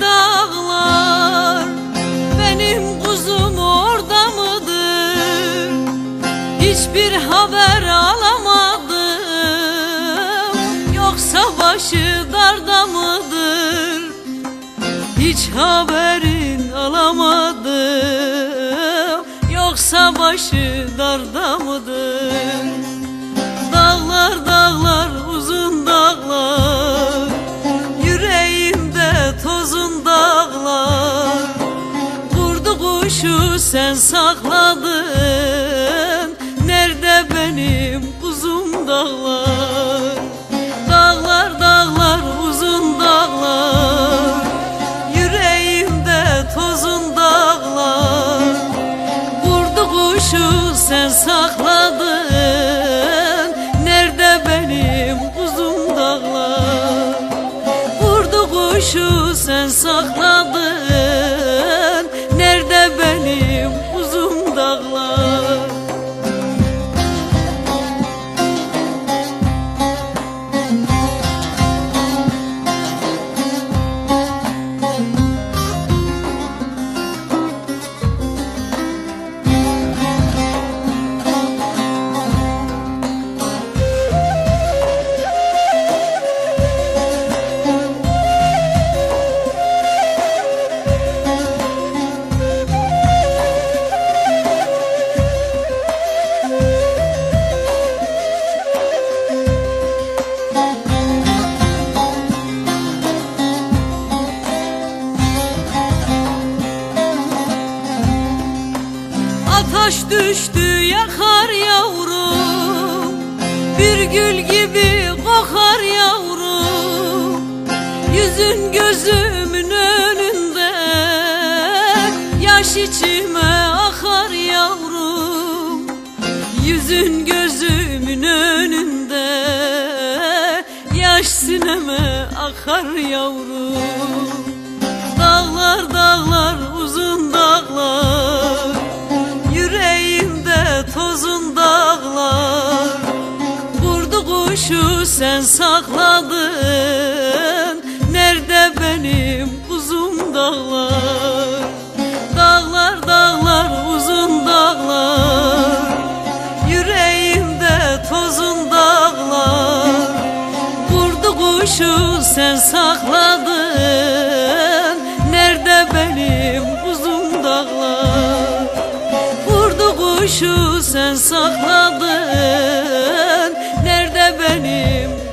dağlar. Benim kuzum orada mıdır? Hiçbir haber alamadım. Yoksa başı darda mıdır? Hiç haberin alamadım. Yoksa başı darda mıdır? Dağlar dağlar kuşu sen sakladın. Nerede benim kuzum dağlar Düştü yakar yavrum. Bir gül gibi kokar yavrum. Yüzün gözümün önünde Yaş içime akar yavrum. Yüzün gözümün önünde Yaş sineme akar yavrum. Dağlar dağlar uzun dağlar kuşu sen sakladın. Nerede benim kuzum dağlar? Dağlar dağlar uzun dağlar. Yüreğimde tozun dağlar. Kurdu kuşu sen sakladın. Nerede benim kuzum dağlar? Kurdu kuşu sen sakladın benim